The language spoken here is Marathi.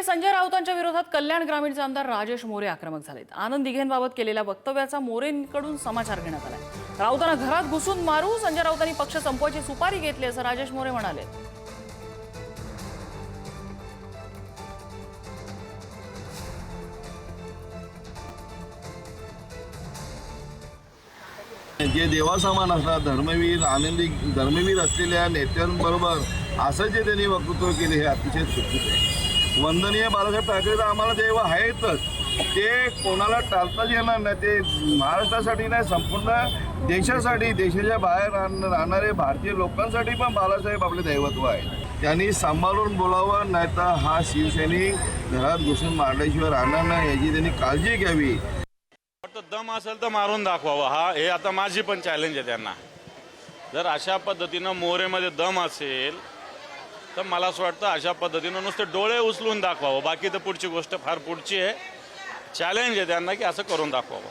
एकीकडे संजय राऊतांच्या विरोधात कल्याण ग्रामीणचे आमदार राजेश मोरे आक्रमक झालेत. आनंद दिघेंबाबत केलेल्या वक्तव्याचा मोरेंकडून समाचार घेण्यात आलाय. राऊतांना घरात घुसून मारू संजय राऊतांनी पक्ष संपवायची सुपारी घेतली असं राजेश मोरे म्हणाले. जे देवासमान असतात धर्मवीर आनंदी धर्मवीर असलेल्या नेत्यांबरोबर असं जे त्यांनी वक्तृत्व केले हे अतिशय चुकीचं आहे. वंदनीय बाळासाहेब ठाकरे तर आम्हाला देव आहेतच. ते कोणाला टाळताच येणार नाही ते महाराष्ट्रासाठी नाही संपूर्ण देशासाठी देशाच्या बाहेर राहणारे भारतीय लोकांसाठी पण बाळासाहेब आपले दैवत्व आहे त्यांनी सांभाळून बोलावं नाही तर हा शिवसैनिक घरात घुसून मारल्याशिवाय राहणार नाही याची त्यांनी काळजी घ्यावी. वाटतं दम असेल तर मारून दाखवावं हा हे आता माझी पण चॅलेंज आहे त्यांना. जर अशा पद्धतीनं मोरेमध्ये दम असेल तर मला असं वाटतं अशा पद्धतीनं नुसते डोळे उचलून दाखवावं. बाकी तर पुढची गोष्ट फार पुढची आहे. चॅलेंज आहे त्यांना की असं करून दाखवावं.